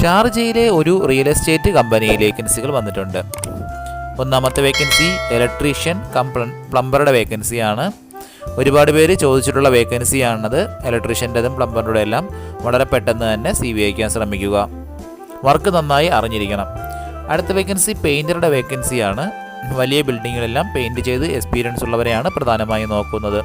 ഷാർജയിലെ ഒരു real estate കമ്പനിയിൽ വേക്കൻസികൾ വന്നിട്ടുണ്ട്. ഒന്നാമത്തെ വേക്കൻസി ഇലക്ട്രീഷ്യൻ കം പ്ലംബറുടെ വേക്കൻസിയാണ് ഒരുപാട് പേര് ചോദിച്ചിട്ടുള്ള വേക്കൻസിയാണത് ഇലക്ട്രീഷ്യന്റെതും പ്ലംബറുടെ എല്ലാം വളരെ പെട്ടെന്ന് തന്നെ സി വി അയക്കാൻ ശ്രമിക്കുക. വർക്ക് നന്നായി അറിഞ്ഞിരിക്കണം. അടുത്ത വേക്കൻസി പെയിന്ററുടെ വേക്കൻസിയാണ് വലിയ ബിൽഡിങ്ങുകളെല്ലാം പെയിന്റ് ചെയ്ത് എക്സ്പീരിയൻസ് ഉള്ളവരെയാണ് പ്രധാനമായും നോക്കുന്നത്.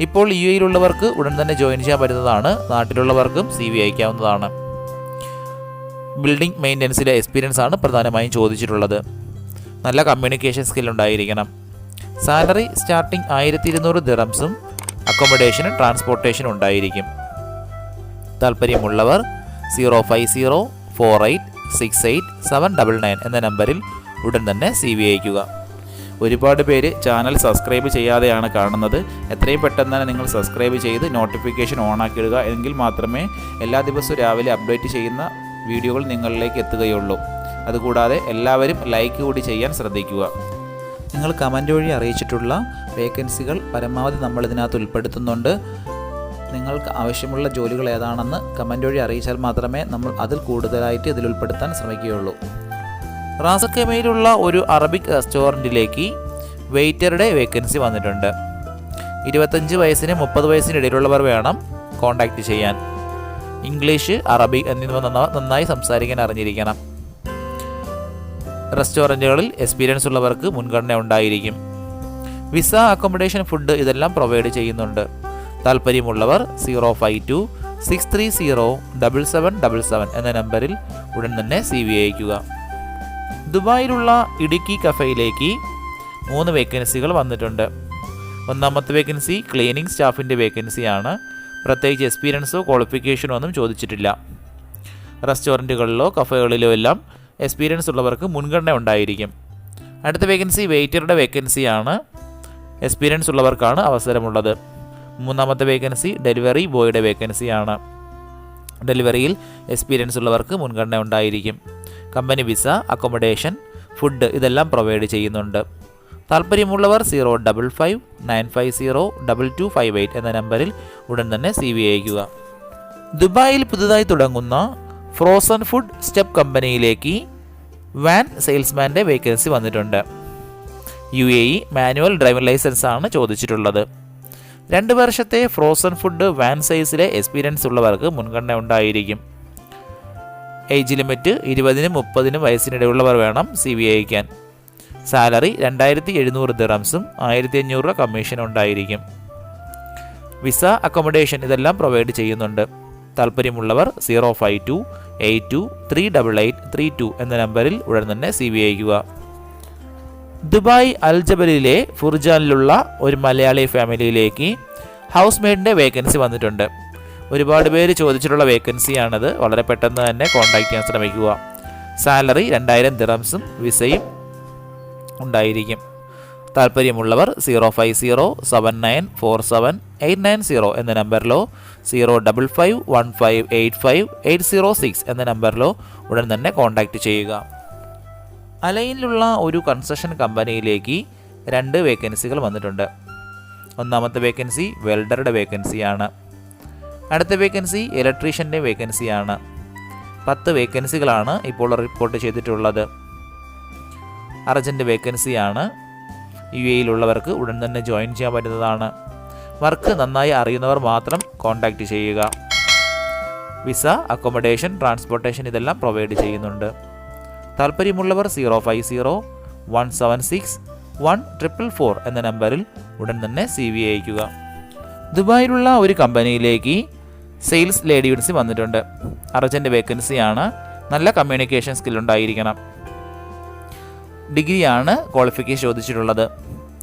ഇപ്പോൾ യു എയിലുള്ളവർക്ക് ഉടൻ തന്നെ ജോയിൻ ചെയ്യാൻ പറ്റുന്നതാണ്. നാട്ടിലുള്ളവർക്കും സി വി അയക്കാവുന്നതാണ്. ബിൽഡിംഗ് മെയിന്റനൻസിലെ എക്സ്പീരിയൻസ് ആണ് പ്രധാനമായും ചോദിച്ചിട്ടുള്ളത്. നല്ല കമ്മ്യൂണിക്കേഷൻ സ്കിൽ ഉണ്ടായിരിക്കണം. സാലറി സ്റ്റാർട്ടിംഗ് ആയിരത്തി ഇരുന്നൂറ് ദിറംസും അക്കോമഡേഷനും ട്രാൻസ്പോർട്ടേഷനും ഉണ്ടായിരിക്കും. താല്പര്യമുള്ളവർ zero five zero four eight six eight seven double nine എന്ന നമ്പറിൽ ഉടൻ തന്നെ സി വി അയക്കുക ഒരുപാട് പേര് ചാനൽ സബ്സ്ക്രൈബ് ചെയ്യാതെയാണ് കാണുന്നത്. എത്രയും പെട്ടെന്ന് തന്നെ നിങ്ങൾ സബ്സ്ക്രൈബ് ചെയ്ത് നോട്ടിഫിക്കേഷൻ ഓൺ ആക്കിയിടുക. എങ്കിൽ മാത്രമേ എല്ലാ ദിവസവും രാവിലെ അപ്ഡേറ്റ് ചെയ്യുന്ന വീഡിയോകൾ നിങ്ങളിലേക്ക് എത്തുകയുള്ളൂ. അതുകൂടാതെ എല്ലാവരും ലൈക്ക് കൂടി ചെയ്യാൻ ശ്രദ്ധിക്കുക. നിങ്ങൾ കമന്റ് വഴി അറിയിച്ചിട്ടുള്ള വേക്കൻസികൾ പരമാവധി നമ്മൾ ഇതിനകത്ത് ഉൾപ്പെടുത്തുന്നുണ്ട്. നിങ്ങൾക്ക് ആവശ്യമുള്ള ജോലികൾ ഏതാണെന്ന് കമന്റ് വഴി അറിയിച്ചാൽ മാത്രമേ നമ്മൾ അതിൽ കൂടുതലായിട്ട് ഇതിൽ ഉൾപ്പെടുത്താൻ ശ്രമിക്കുകയുള്ളൂ. റാസക്കമയിലുള്ള ഒരു അറബിക് റെസ്റ്റോറന്റിലേക്ക് വെയിറ്ററുടെ വേക്കൻസി വന്നിട്ടുണ്ട്. ഇരുപത്തഞ്ച് വയസ്സിന് മുപ്പത് വയസ്സിന് ഇടയിലുള്ളവർ വേണം കോൺടാക്റ്റ് ചെയ്യാൻ. ഇംഗ്ലീഷ് അറബി എന്നിവ നന്നായി സംസാരിക്കാൻ അറിഞ്ഞിരിക്കണം. റെസ്റ്റോറന്റുകളിൽ എക്സ്പീരിയൻസ് ഉള്ളവർക്ക് മുൻഗണന ഉണ്ടായിരിക്കും. വിസ അക്കോമഡേഷൻ ഫുഡ് ഇതെല്ലാം പ്രൊവൈഡ് ചെയ്യുന്നുണ്ട്. താല്പര്യമുള്ളവർ zero five two six three zero double seven double seven എന്ന നമ്പറിൽ ഉടൻ തന്നെ സി വി അയക്കുക ദുബായിലുള്ള ഇടുക്കി കഫയിലേക്ക് മൂന്ന് വേക്കൻസികൾ വന്നിട്ടുണ്ട്. ഒന്നാമത്തെ വേക്കൻസി ക്ലീനിങ് സ്റ്റാഫിന്റെ വേക്കൻസിയാണ്. പ്രത്യേകിച്ച് എക്സ്പീരിയൻസോ ക്വാളിഫിക്കേഷനോ ഒന്നും ചോദിച്ചിട്ടില്ല. റെസ്റ്റോറന്റുകളിലോ കഫേകളിലോ എല്ലാം എക്സ്പീരിയൻസ് ഉള്ളവർക്ക് മുൻഗണന ഉണ്ടായിരിക്കും. അടുത്ത വേക്കൻസി വെയിറ്ററുടെ വേക്കൻസിയാണ് എക്സ്പീരിയൻസ് ഉള്ളവർക്കാണ് അവസരമുള്ളത്. മൂന്നാമത്തെ വേക്കൻസി ഡെലിവറി ബോയുടെ വേക്കൻസിയാണ് ഡെലിവറിയിൽ എക്സ്പീരിയൻസ് ഉള്ളവർക്ക് മുൻഗണന ഉണ്ടായിരിക്കും. കമ്പനി വിസ അക്കോമഡേഷൻ ഫുഡ് ഇതെല്ലാം പ്രൊവൈഡ് ചെയ്യുന്നുണ്ട്. താല്പര്യമുള്ളവർ zero double five nine five zero double two five eight എന്ന നമ്പറിൽ ഉടൻ തന്നെ സി വി അയക്കുക ദുബായിൽ പുതുതായി തുടങ്ങുന്ന ഫ്രോസൺ ഫുഡ് സ്റ്റെപ്പ് കമ്പനിയിലേക്ക് വാൻ സെയിൽസ്മാന്റെ വേക്കൻസി വന്നിട്ടുണ്ട്. U A E manual driving licence ആണ് ചോദിച്ചിട്ടുള്ളത്. രണ്ട് വർഷത്തെ ഫ്രോസൺ ഫുഡ് വാൻ സൈസിലെ എക്സ്പീരിയൻസ് ഉള്ളവർക്ക് മുൻഗണന ഉണ്ടായിരിക്കും. ഏജ് ലിമിറ്റ് ഇരുപതിനും മുപ്പതിനും വയസ്സിനിടയുള്ളവർ വേണം സി വി അയക്കാൻ സാലറി രണ്ടായിരത്തി എഴുന്നൂറ് ദിറംസും ആയിരത്തി അഞ്ഞൂറ് രൂപ കമ്മീഷൻ ഉണ്ടായിരിക്കും. വിസ അക്കോമഡേഷൻ ഇതെല്ലാം പ്രൊവൈഡ് ചെയ്യുന്നുണ്ട്. താല്പര്യമുള്ളവർ zero five two eight two three double eight three two എന്ന നമ്പറിൽ ഉടൻ തന്നെ സി വി അയക്കുക ദുബായ് അൽജബലിലെ ഫുർജാനിലുള്ള ഒരു മലയാളി ഫാമിലിയിലേക്ക് ഹൗസ് മെയ്ഡിന്റെ വേക്കൻസി വന്നിട്ടുണ്ട്. ഒരുപാട് പേര് ചോദിച്ചിട്ടുള്ള വേക്കൻസിയാണത്. വളരെ പെട്ടെന്ന് തന്നെ കോൺടാക്ട് ചെയ്യാൻ ശ്രമിക്കുക. സാലറി രണ്ടായിരം ദിറംസും വിസയും ഉണ്ടായിരിക്കും. താല്പര്യമുള്ളവർ zero five zero seven nine four seven eight nine zero എന്ന നമ്പറിലോ zero double five one five eight five eight zero six എന്ന നമ്പറിലോ ഉടൻ തന്നെ കോൺടാക്റ്റ് ചെയ്യുക. അലൈനിലുള്ള ഒരു കൺസ്ട്രക്ഷൻ കമ്പനിയിലേക്ക് രണ്ട് വേക്കൻസികൾ വന്നിട്ടുണ്ട്. ഒന്നാമത്തെ വേക്കൻസി വെൽഡറുടെ വേക്കൻസിയാണ് അടുത്ത വേക്കൻസി ഇലക്ട്രീഷ്യന്റെ വേക്കൻസിയാണ് പത്ത് വേക്കൻസികളാണ് ഇപ്പോൾ റിപ്പോർട്ട് ചെയ്തിട്ടുള്ളത്. അർജന്റ് വേക്കൻസിയാണ്. യു എയിലുള്ളവർക്ക് ഉടൻ തന്നെ ജോയിൻ ചെയ്യാൻ പറ്റുന്നതാണ്. വർക്ക് നന്നായി അറിയുന്നവർ മാത്രം കോൺടാക്റ്റ് ചെയ്യുക. വിസ അക്കോമഡേഷൻ ട്രാൻസ്പോർട്ടേഷൻ ഇതെല്ലാം പ്രൊവൈഡ് ചെയ്യുന്നുണ്ട്. താല്പര്യമുള്ളവർ zero five zero one seven six one triple four എന്ന നമ്പറിൽ ഉടൻ തന്നെ സി വി അയക്കുക ദുബായിലുള്ള ഒരു കമ്പനിയിലേക്ക് സെയിൽസ് ലേഡീസ് വന്നിട്ടുണ്ട്. അർജന്റ് വേക്കൻസിയാണ്. നല്ല കമ്മ്യൂണിക്കേഷൻ സ്കിൽ ഉണ്ടായിരിക്കണം ഡിഗ്രിയാണ് ക്വാളിഫിക്കേഷൻ ചോദിച്ചിട്ടുള്ളത്.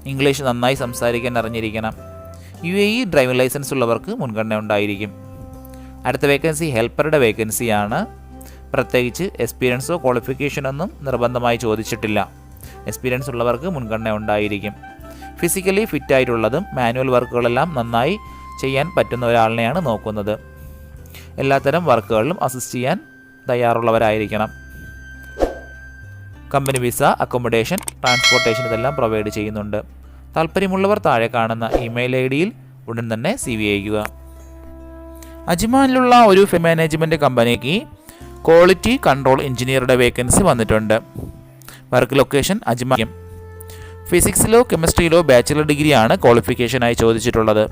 ഇംഗ്ലീഷ് നന്നായി സംസാരിക്കാൻ അറിഞ്ഞിരിക്കണം. U A E driving licence ഉള്ളവർക്ക് മുൻഗണന ഉണ്ടായിരിക്കും. അടുത്ത വേക്കൻസി ഹെൽപ്പറുടെ വേക്കൻസിയാണ് പ്രത്യേകിച്ച് എക്സ്പീരിയൻസോ ക്വാളിഫിക്കേഷനൊന്നും നിർബന്ധമായി ചോദിച്ചിട്ടില്ല. എക്സ്പീരിയൻസ് ഉള്ളവർക്ക് മുൻഗണന ഉണ്ടായിരിക്കും. ഫിസിക്കലി ഫിറ്റായിട്ടുള്ളതും മാനുവൽ വർക്കുകളെല്ലാം നന്നായി ചെയ്യാൻ പറ്റുന്ന ഒരാളിനെയാണ് നോക്കുന്നത്. എല്ലാത്തരം വർക്കുകളിലും അസിസ്റ്റ് ചെയ്യാൻ തയ്യാറുള്ളവരായിരിക്കണം. കമ്പനി വിസ അക്കോമഡേഷൻ ട്രാൻസ്പോർട്ടേഷൻ ഇതെല്ലാം പ്രൊവൈഡ് ചെയ്യുന്നുണ്ട്. താല്പര്യമുള്ളവർ താഴെ കാണുന്ന ഇമെയിൽ ഐ ഡിയിൽ ഉടൻ തന്നെ സി വി അയക്കുക അജ്മാനിലുള്ള ഒരു മാനേജ്മെന്റ് കമ്പനിക്ക് ക്വാളിറ്റി കൺട്രോൾ എഞ്ചിനീയറുടെ വേക്കൻസി വന്നിട്ടുണ്ട്. വർക്ക് ലൊക്കേഷൻ അജ്മാൻ ഫിസിക്സിലോ കെമിസ്ട്രിയിലോ ബാച്ചിലർ ഡിഗ്രിയാണ് ക്വാളിഫിക്കേഷനായി ചോദിച്ചിട്ടുള്ളത്.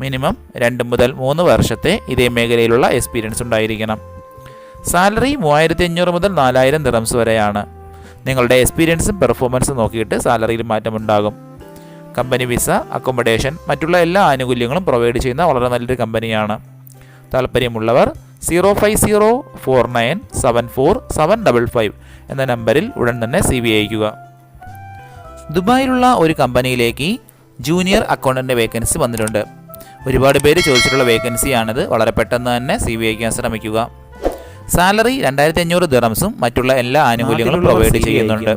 മിനിമം രണ്ട് മുതൽ മൂന്ന് വർഷത്തെ ഇതേ മേഖലയിലുള്ള എക്സ്പീരിയൻസ് ഉണ്ടായിരിക്കണം. സാലറി മൂവായിരത്തി അഞ്ഞൂറ് മുതൽ നാലായിരം ദിറംസ് വരെയാണ്. നിങ്ങളുടെ എക്സ്പീരിയൻസും പെർഫോമൻസും നോക്കിയിട്ട് സാലറിയിൽ മാറ്റമുണ്ടാകും കമ്പനി വിസ അക്കോമഡേഷൻ മറ്റുള്ള എല്ലാ ആനുകൂല്യങ്ങളും പ്രൊവൈഡ് ചെയ്യുന്ന വളരെ നല്ലൊരു കമ്പനിയാണ് താല്പര്യമുള്ളവർ zero five zero four nine seven four seven double five എന്ന നമ്പറിൽ ഉടൻ തന്നെ സി വി അയക്കുക ദുബായിലുള്ള ഒരു കമ്പനിയിലേക്ക് ജൂനിയർ അക്കൗണ്ടന്റ് വേക്കൻസി വന്നിട്ടുണ്ട്. ഒരുപാട് പേര് ചോദിച്ചിട്ടുള്ള വേക്കൻസിയാണിത് വളരെ പെട്ടെന്ന് തന്നെ സി വി അയക്കാൻ ശ്രമിക്കുക. സാലറി രണ്ടായിരത്തി അഞ്ഞൂറ് ദിറംസും മറ്റുള്ള എല്ലാ ആനുകൂല്യങ്ങളും പ്രൊവൈഡ് ചെയ്യുന്നുണ്ട്.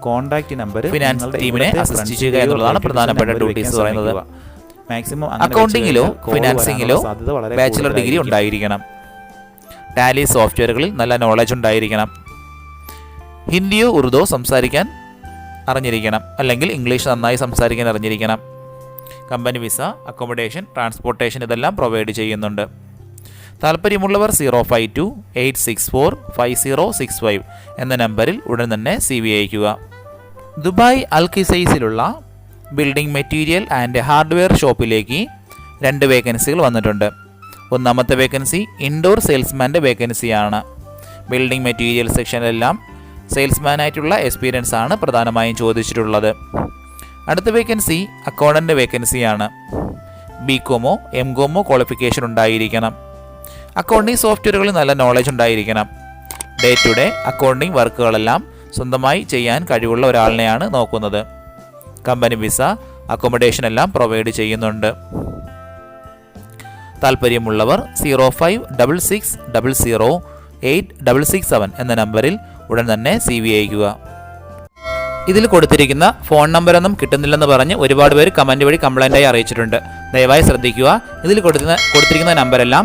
കോൺടാക്ട് നമ്പർ ഫിനാൻസ് ടീമിനെ അസിസ്റ്റ് ചെയ്യുക എന്നുള്ളതാണ് പ്രധാനപ്പെട്ട ഡ്യൂട്ടീസ് പറയുന്നത്. മാക്സിമം അക്കൗണ്ടിങ്ങിലോ ഫിനാൻസിങ്ങിലോ ബാച്ചിലർ ഡിഗ്രി ഉണ്ടായിരിക്കണം. ടാലി സോഫ്റ്റ്വെയറുകളിൽ നല്ല നോളജ് ഉണ്ടായിരിക്കണം. ഹിന്ദിയോ ഉറുദോ സംസാരിക്കാൻ അറിഞ്ഞിരിക്കണം. അല്ലെങ്കിൽ ഇംഗ്ലീഷ് നന്നായി സംസാരിക്കാൻ അറിഞ്ഞിരിക്കണം. കമ്പനി വിസ അക്കോമഡേഷൻ ട്രാൻസ്പോർട്ടേഷൻ ഇതെല്ലാം പ്രൊവൈഡ് ചെയ്യുന്നുണ്ട്. താല്പര്യമുള്ളവർ zero five two eight six four five zero six five എന്ന നമ്പറിൽ ഉടൻ തന്നെ സി വി അയക്കുക ദുബായ് അൽ ഖിസൈസിലുള്ള ബിൽഡിംഗ് മെറ്റീരിയൽ ആൻഡ് ഹാർഡ്വെയർ ഷോപ്പിലേക്ക് രണ്ട് വേക്കൻസികൾ വന്നിട്ടുണ്ട്. ഒന്നാമത്തെ വേക്കൻസി ഇൻഡോർ സെയിൽസ്മാന്റെ വേക്കൻസിയാണ്. ബിൽഡിംഗ് മെറ്റീരിയൽ സെക്ഷനിലെല്ലാം സെയിൽസ്മാനായിട്ടുള്ള എക്സ്പീരിയൻസ് ആണ് പ്രധാനമായും ചോദിച്ചിട്ടുള്ളത്. അടുത്ത വേക്കൻസി അക്കൗണ്ടന്റ് വേക്കൻസിയാണ്. B com M com qualification ഉണ്ടായിരിക്കണം. അക്കൗണ്ടിംഗ് സോഫ്റ്റ്വെയറുകളിൽ നല്ല നോളജ് ഉണ്ടായിരിക്കണം. ഡേ ടു ഡേ അക്കൗണ്ടിംഗ് വർക്കുകളെല്ലാം സ്വന്തമായി ചെയ്യാൻ കഴിവുള്ള ഒരാളിനെയാണ് നോക്കുന്നത്. കമ്പനി വിസ അക്കോമഡേഷൻ എല്ലാം പ്രൊവൈഡ് ചെയ്യുന്നുണ്ട്. താല്പര്യമുള്ളവർ zero five double six double zero eight double six seven എന്ന നമ്പറിൽ ഉടൻ തന്നെ സി വി അയക്കുക ഇതിൽ കൊടുത്തിരിക്കുന്ന ഫോൺ നമ്പറൊന്നും കിട്ടുന്നില്ലെന്ന് പറഞ്ഞ് ഒരുപാട് പേര് കമന്റ് വഴി കംപ്ലൈന്റായി അറിയിച്ചിട്ടുണ്ട്. ദയവായി ശ്രദ്ധിക്കുക. ഇതിൽ കൊടുക്കുന്ന കൊടുത്തിരിക്കുന്ന നമ്പരെല്ലാം